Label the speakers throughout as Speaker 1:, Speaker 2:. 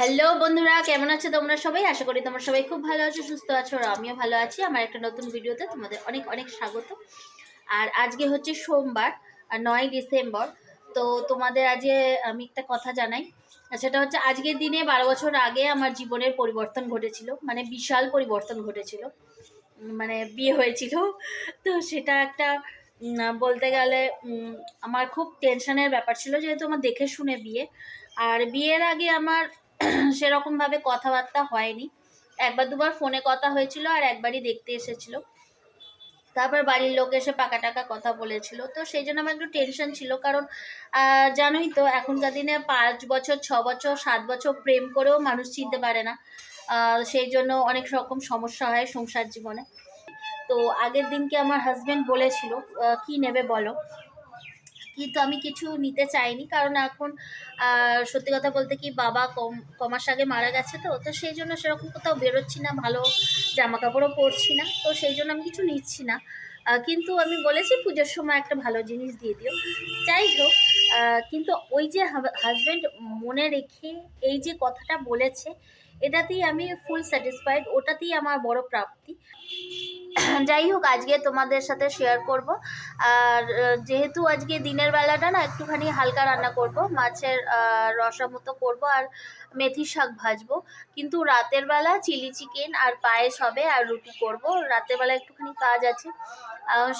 Speaker 1: Hello বন্ধুরা, কেমন আছো তোমরা সবাই? আশা করি তোমরা সবাই খুব ভালো আছো, সুস্থ আছো, আর আমিও ভালো আছি। আমার একটা নতুন ভিডিওতে তোমাদের অনেক অনেক স্বাগত। আর আজকে হচ্ছে সোমবার নয় ডিসেম্বর। তো তোমাদের আজকে আমি একটা কথা জানাই। সেটা হচ্ছে আজকের দিনে বারো বছর আগে আমার জীবনের পরিবর্তন ঘটেছিল মানে বিশাল পরিবর্তন ঘটেছিল। মানে বিয়ে হয়েছিল। তো সেটা একটা বলতে গেলে আমার খুব টেনশনের ব্যাপার ছিল, যেহেতু আমার দেখে শুনে বিয়ে। আর বিয়ের আগে আমার সেরকমভাবে কথাবার্তা হয়নি। একবার দুবার ফোনে কথা হয়েছিল আর একবারই দেখতে এসেছিল। তারপর বাড়ির লোক এসে পাকা টাকা কথা বলেছিল। তো সেই জন্য আমার একটু টেনশন ছিল কারণ জানোই তো এখনকার দিনে পাঁচ বছর, ছ বছর, সাত বছর প্রেম করেও মানুষ চিনতে পারে না। সেই জন্য অনেক রকম সমস্যা হয় সংসার জীবনে। তো আগের দিনকে আমার হাজব্যান্ড বলেছিল কি নেবে বলো? কিন্তু আমি কিছু নিতে চাইনি। কারণ এখন সত্যি কথা বলতে কি বাবা কম কমাস আগে মারা গেছে তো তো সেই জন্য সেরকম কোথাও বেরোচ্ছি না, ভালো জামা কাপড়ও পরছি না, তো সেই জন্য আমি কিছু নিচ্ছি না। কিন্তু আমি বলেছি পুজোর সময় একটা ভালো জিনিস দিয়ে দিও। যাই হোক কিন্তু ওই যে হাজব্যান্ড মনে রেখে এই যে কথাটা বলেছে এটাতেই আমি ফুল স্যাটিসফাইড ওটাতেই আমার বড় প্রাপ্তি। যাই হোক, আজকে তোমাদের সাথে শেয়ার করব। আর যেহেতু আজকে দিনের বেলাটা না, একটুখানি হালকা রান্না করব, মাছের রসা মতো করব আর মেথি শাক ভাজবো। কিন্তু রাতের বেলা চিলি চিকেন আর পায়েস হবে আর রুটি করব। রাতের বেলা একটুখানি কাজ আছে।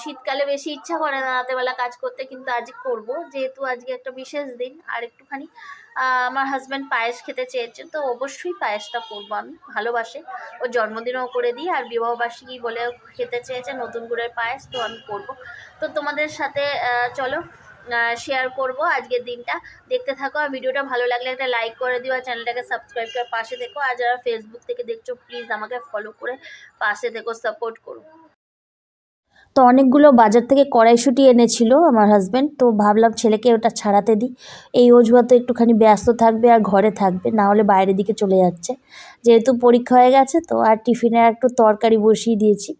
Speaker 1: শীতকালে বেশি ইচ্ছা করে না রাতের বেলা কাজ করতে, কিন্তু আজ করব। যেহেতু আজকে একটা বিশেষ দিন, আর একটুখানি আমার হাজব্যান্ড পায়েস খেতে চেয়েছে তো অবশ্যই পায়েসটা করব আমি। ভালোবাসে। ওর জন্মদিনও করে দিই আর বিবাহবার্ষিকী বলে খেতে চেয়েছে নতুন গুড়ের পায়েস, তো আমি করব। তো তোমাদের সাথে চলো শেয়ার করব আজকের দিনটা। দেখতে থাকো আর ভিডিওটা ভালো লাগলে একটা লাইক করে দিও আর চ্যানেলটাকে সাবস্ক্রাইব করে পাশে থেকো আর যারা ফেসবুক থেকে দেখছ প্লিজ আমাকে ফলো করে পাশে থেকো সাপোর্ট করো। তো অনেকগুলো বাজার থেকে কড়াইশুঁটি এনেছিল আমার হাজব্যান্ড তো ভাবলাম ছেলেকে ওটা ছাড়াতে দিই। এই অজুহাতে একটুখানি ব্যস্ত থাকবে আর ঘরে থাকবে, না হলে বাইরের দিকে চলে যাচ্ছে। যেহেতু পরীক্ষা হয়ে গেছে, তো আর টিফিনে একটু তরকারি বসিয়ে দিয়েছি।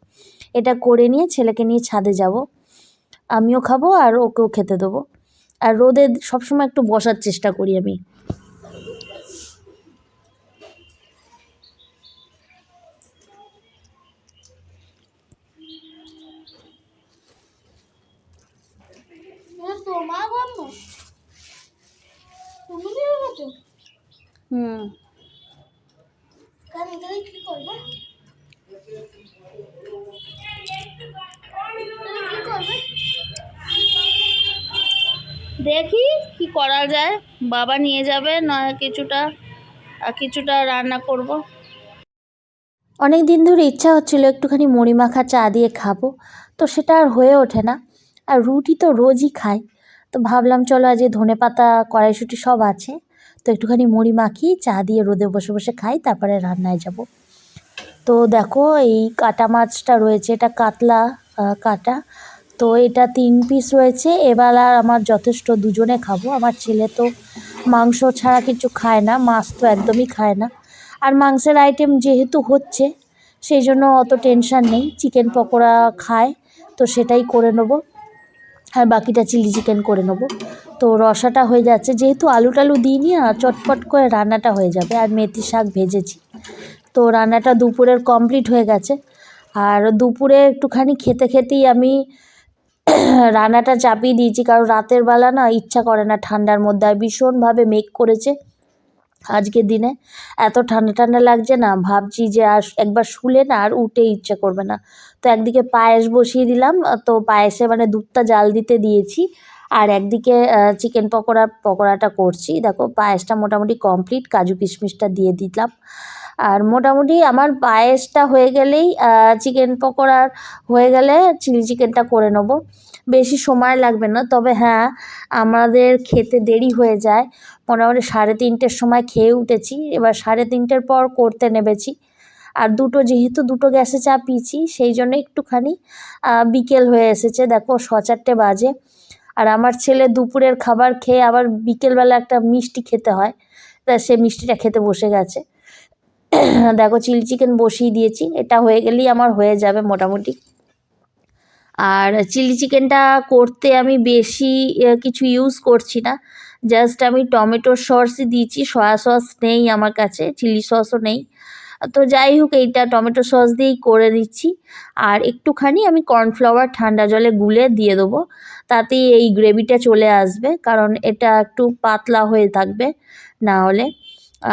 Speaker 1: এটা করে নিয়ে ছেলেকে নিয়ে ছাদে যাব। আমিও খাব আর ওকেও খেতে দেবো। আর রোদে সবসময় একটু বসার চেষ্টা করি আমি
Speaker 2: তোমার গন্ধ তুমি দিয়ে গেছো
Speaker 1: হুম
Speaker 2: কারণ এখানে কি করবে?
Speaker 1: দেখি কি করা যায়। বাবা নিয়ে যাবে নয় কিছুটা আর কিছুটা রান্না করব। অনেক দিন ধরে ইচ্ছা হচ্ছিল একটুখানি মুড়ি মাখা চা দিয়ে খাব তো সেটা আর হয়ে ওঠে না। আর রুটি তো রোজই খাই তো ভাবলাম চলো আজ ধনে পাতা কড়াইশুঁটি সব আছে। তো একটুখানি মুড়ি মাখি চা দিয়ে রোদে বসে বসে খাই, তারপরে রান্নায় যাব। তো দেখো এই কাটা মাছটা রয়েছে, এটা কাতলা কাটা। তো এটা তিন পিস রয়েছে, এবার আর আমার যথেষ্ট দুজনে খাব। আমার ছেলে তো মাংস ছাড়া কিছু খায় না, মাছ তো একদমই খায় না। আর মাংসের আইটেম যেহেতু হচ্ছে, সেই জন্য অত টেনশন নেই। চিকেন পকোড়া খায়, তো সেটাই করে নেব। আর বাকিটা চিলি চিকেন করে নেব। তো রসাটা হয়ে যাচ্ছে, যেহেতু আলু টালু দিইনি, আর চটপট করে রান্নাটা হয়ে যাবে, আর মেথি শাক ভেজেছি। তো রান্নাটা দুপুরের কমপ্লিট হয়ে গেছে, আর দুপুরে একটুখানি খেতে খেতেই আমি রান্নাটা চাপিয়ে দিয়েছি, কারণ রাতের বেলা না ইচ্ছা করে না, ঠান্ডার মধ্যে, আর ভীষণভাবে মেঘ করেছে। আজকের দিনে। এত ঠান্ডা ঠান্ডা লাগছে না, ভাবছি যে আর একবার শুলে না আর উঠে ইচ্ছে করবে না। তো একদিকে পায়েস বসিয়ে দিলাম, তো পায়েসে মানে দুধটা জাল দিতে দিয়েছি। আর একদিকে চিকেন পকোড়া, পকোড়াটা করছি। দেখো, পায়েসটা মোটামুটি কমপ্লিট কাজু কিশমিশটা দিয়ে দিলাম। আর মোটামুটি আমার পায়েসটা হয়ে গেলেই চিকেন পকোড়ার হয়ে গেলে চিলি চিকেনটা করে নেব। বেশি সময় লাগবে না, তবে হ্যাঁ আমাদের খেতে দেরি হয়ে যায়। মোটামুটি সাড়ে তিনটের সময় খেয়ে উঠেছি, এবার সাড়ে তিনটের পর করতে নেমেছি। আর দুটো যেহেতু দুটো গ্যাসে চা চাপিয়েছি, সেই জন্য একটুখানি বিকেল হয়ে এসেছে, দেখো স চারটে বাজে। আর আমার ছেলে দুপুরের খাবার খেয়ে আবার বিকেলবেলা একটা মিষ্টি খেতে হয়, তা সে মিষ্টিটা খেতে বসে গেছে। দেখো চিলি চিকেন বসিয়ে দিয়েছি। এটা হয়ে গেলেই আমার হয়ে যাবে মোটামুটি। আর চিলি চিকেনটা করতে আমি বেশি কিছু ইউজ করছি না। জাস্ট আমি টমেটো সসই দিয়েছি সয়া সস নেই আমার কাছে, চিলি সসও নেই। তো যাই হোক, এইটা টমেটো সস দিয়েই করে দিচ্ছি আর একটুখানি আমি কর্নফ্লাওয়ার ঠান্ডা জলে গুলে দিয়ে দেবো। তাতেই এই গ্রেভিটা চলে আসবে, কারণ এটা একটু পাতলা হয়ে থাকবে, না হলে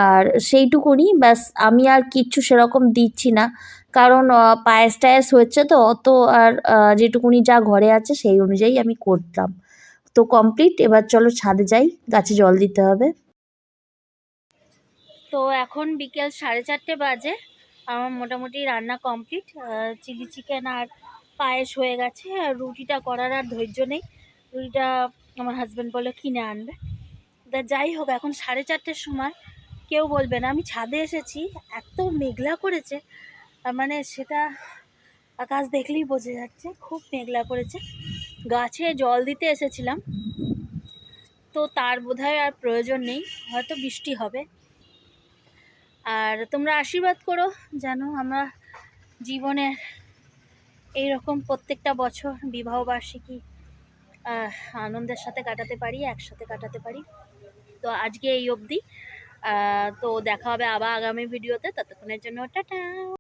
Speaker 1: আর সেইটুকুনি, ব্যাস আমি আর কিচ্ছু সেরকম দিচ্ছি না। কারণ পায়েস টায়েস হচ্ছে তো, অত আর যেটুকুনি যা ঘরে আছে সেই অনুযায়ী আমি করতাম। তো কমপ্লিট এবার চলো ছাদে যাই, গাছে জল দিতে হবে। তো এখন বিকেল সাড়ে চারটে বাজে, আমার মোটামুটি রান্না কমপ্লিট চিলি চিকেন আর পায়েস হয়ে গেছে, আর রুটিটা করার আর ধৈর্য নেই। রুটিটা আমার হাজব্যান্ড বলে কিনে আনবে। তা যাই হোক, এখন সাড়ে চারটের সময় কেউ বলবে না। আমি ছাদে এসেছি, এত মেঘলা করেছে মানে সেটা আকাশ দেখলেই বোঝা যাচ্ছে, খুব মেঘলা করেছে। গাছে জল দিতে এসেছিলাম, তো তার বোধহয় আর প্রয়োজন নেই, হয়তো বৃষ্টি হবে। আর তোমরা আশীর্বাদ করো যেন আমরা জীবনের এইরকম প্রত্যেকটা বছর বিবাহবার্ষিকী আনন্দের সাথে কাটাতে পারি, একসাথে কাটাতে পারি। তো আজকে এই অবধি। তো দেখা হবে আবার আগামী ভিডিওতে ততক্ষণের জন্য টাটা।